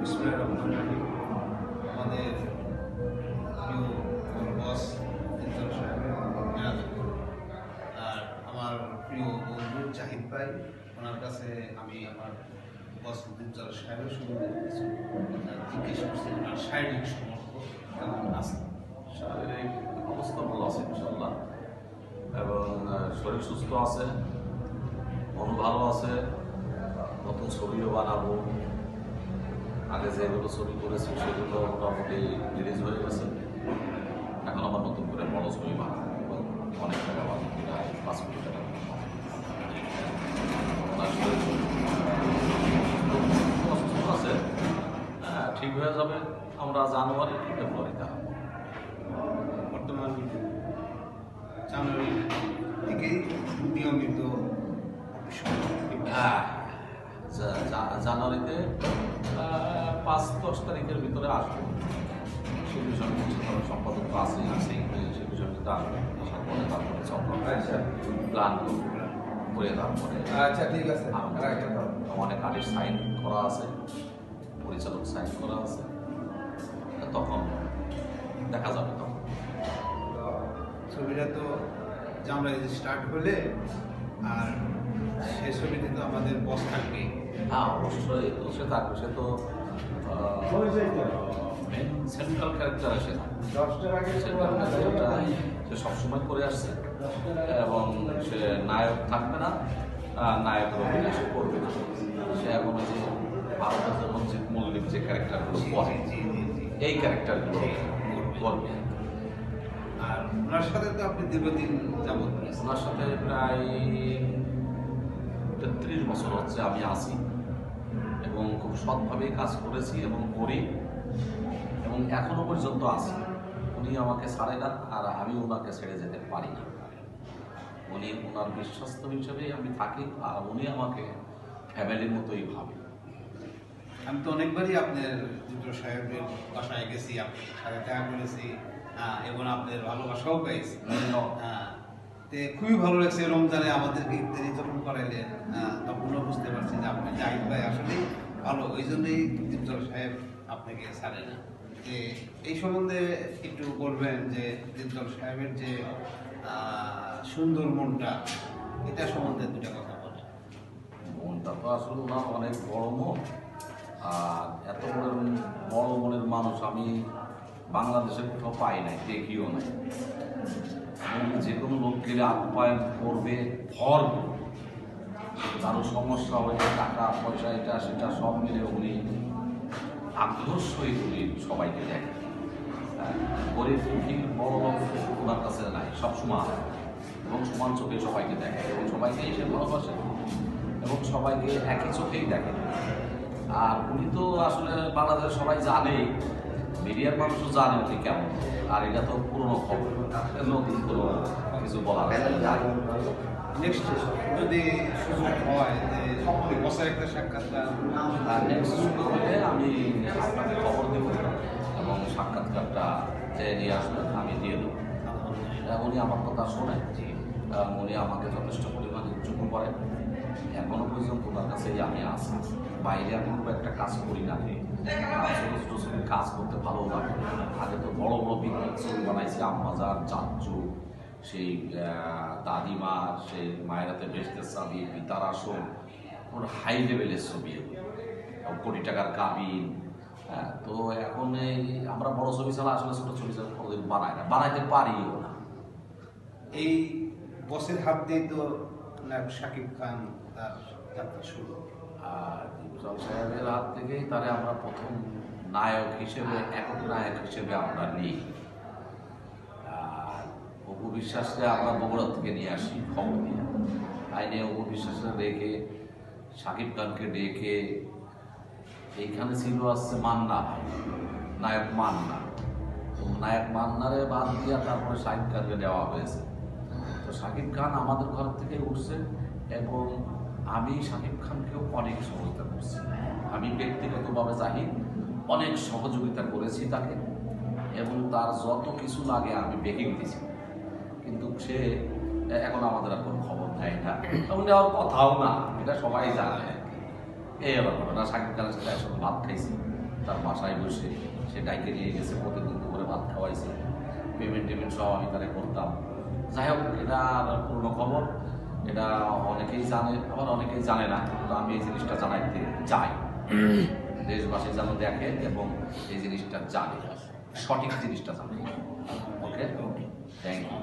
বিসমুল্লাহ রহমান রহিম। আমাদের প্রিয় আর আমার প্রিয় বন্ধু জাহিদ ওনার কাছে আমি আমার বস উদ্দিনচর সাহেবের শুধু কিছু জিজ্ঞেস করছি, ওনার শারীরিক সমর্থ কেমন আছে? শারীরিক অবস্থা ভালো আছে ইনশাল্লাহ এবং শরীর সুস্থ আছে, মন ভালো আছে। নতুন ছবিও বানাবো। আগে যেগুলো ছবি করেছি, সেগুলো মোটামুটি রিলিজ হয়ে গেছে। এখন আমার নতুন করে বড় ছবি বানাবো। অনেক টাকা বানাবো পাঁচ কোটি টাকা ঠিক হয়ে যাবে। আমরা জানুয়ারি ফেব্রুয়ারিতে পাঁচ দশ তারিখের ভিতরে আসব। সে বিষয়ে সাধারণ সম্পাদক তো আছেই আছেই সে বিষয়টিতে আসব। আসার পরে তারপরে আচ্ছা। প্ল্যান করে তারপরে আচ্ছা ঠিক আছে। অনেক আগে সাইন করা আছে পরিচালক সাইন করা আছে। তখন দেখা যাবে তখন। ছবিটা তো জামরা স্টার্ট হলে আর সে ছবিতে তো আমাদের বস থাকবে হ্যাঁ অবশ্যই। সে থাকবে সে তো সেন্ট্রাল ক্যারেক্টার সে থাকবে সেন্ট্রাল ক্যারেক্টারটা সে সবসময় করে আসছে। এবং সে নায়ক থাকবে না আর নায়কের অভিনয় সে করবে না। সে এখন যে ভারতের যে রঞ্জিত মল্লিক যে ক্যারেক্টারগুলো করে। এই ক্যারেক্টারগুলো করবে। আর ওনার সাথে তো আপনি দীর্ঘদিন যাবত ওনার সাথে প্রায় তেত্রিশ বছর হচ্ছে আমি আছি। এবং খুব সৎভাবেই কাজ করেছি এবং করি এবং এখনও পর্যন্ত আছি। উনি আমাকে ছাড়ে না আর আমি ওনাকে ছেড়ে যেতে পারি না। উনি ওনার বিশ্বস্ত হিসেবেই আমি থাকি আর উনি আমাকে ফ্যামিলির মতোই ভাবে। আমি তো অনেকবারই আপনার চিত্র সাহেবের বাসায় গেছি আপনার সাথে দেখা করেছি এবং আপনার ভালোবাসাও পেয়েছি। হ্যাঁ, খুবই ভালো লাগছে রমজানে আমাদেরকে ইত্যাদি যখন করাইলেন তখনও বুঝতে পারছি যে আপনি জাহিদ ভাই আসলে ভালো। ওই জন্যই দীপজল সাহেব আপনাকে ছাড়ে না। যে এই সম্বন্ধে একটু বলবেন যে দীপজল সাহেবের যে সুন্দর মনটা, এটা সম্বন্ধে দুটা কথা বলেন। মনটা তো আসলে না, অনেক বড় মন। আর এত বড় বড় মনের মানুষ আমি বাংলাদেশে কোথাও পাই নাই, দেখিও নাই। যে কোনো লোক গেলে আপ্যায়ন করবে করবে। কারও সমস্যা হলে টাকা পয়সা এটা সেটা সব মিলে উনি আগ্রহ সবাইকে দেখেন। হ্যাঁ, গরিব ফকির বড় ওনার কাছে নাই সবসময় এবং সমান চোখে সবাইকে দেখে এবং সবাইকে এসে ভালোবাসে এবং সবাইকে একই চোখেই দেখে আর উনি তো আসলে বাংলাদেশ সবাই জানেই মিডিয়ার মানুষও জানে উনি কেমন। আর এটা তো পুরনো খবর। নতুন কোনো কিছু বলা। নেক্সট যদি সুযোগ হয় যে বছর একটা সাক্ষাৎকার নেক্সট হলে আমি আপনাকে খবর দেব এবং সাক্ষাৎকারটা যে নিয়ে আসবেন আমি দিয়ে দেবো। উনি আমার কথা শোনেন। আহ, উনি আমাকে যথেষ্ট পরিমাণে উচ্চুকু করেন। এখনও পর্যন্ত ওনার কাছেই আমি আসি বাইরে আমি খুব একটা কাজ করি না। কাজ করতে ভালো লাগে আগে তো বড় বড় পিকনিক ছবি বানাইছি আম্মাজার চাচ্চু সেই দাদিমা সেই মায়েরাতে বেসতে চাবি পিতার আসন ওর হাই লেভেলের ছবি কোটি টাকার কাবিন হ্যাঁ, তো এখন এই আমরা বড় ছবি ছাড়া আসলে ছোট ছবি ছাড়া কোনোদিন বানাই না বানাইতে পারিও না এই বসের হাত দিয়ে তো শাকিব খান তার যাত্রা শুরু। আর ইমরান সাহেবের হাত থেকেই তারে আমরা প্রথম নায়ক হিসেবে, একক নায়ক হিসেবে আমরা নিই। আর অপু বিশ্বাসকে আমরা বগুড়া থেকে নিয়ে আসি খবর দিয়ে আইনে অপু বিশ্বাসকে রেখে সাকিব খানকে ডেকে, এইখানে ছিল আসছে মান্না নায়ক মান্না। তো নায়ক মান্নারে বাদ দিয়া তারপরে সাকিব খানকে দেওয়া হয়েছে। তো সাকিব খান আমাদের ঘর থেকে উঠছে এবং আমি সাকিব খানকেও অনেক সহযোগিতা করছি। আমি ব্যক্তিগতভাবে জাহিদ অনেক সহযোগিতা করেছি তাকে এবং তার যত কিছু লাগে আমি বেকিং দিয়েছি কিন্তু সে এখন আমাদের আর কোনো খবর দেয় না। এবং দেওয়ার কথাও না, এটা সবাই জানে এই হলো ঘটনা সাকিব খানের সাথে একসাথে ভাত খাইছি। তার বাসায় বসে সে ডাইকে নিয়ে গেছে, প্রতিদিন দুপুরে ভাত খাওয়াইছে। পেমেন্ট টেমেন্ট সব আমি তারা করতাম। যাই হোক, এটা পুরনো খবর। এটা অনেকেই জানে আবার অনেকেই জানে না তো আমি এই জিনিসটা জানাইতে চাই। দেশবাসী যেন দেখে এবং এই জিনিসটা জানে সঠিক জিনিসটা জানে। ওকে? Thank you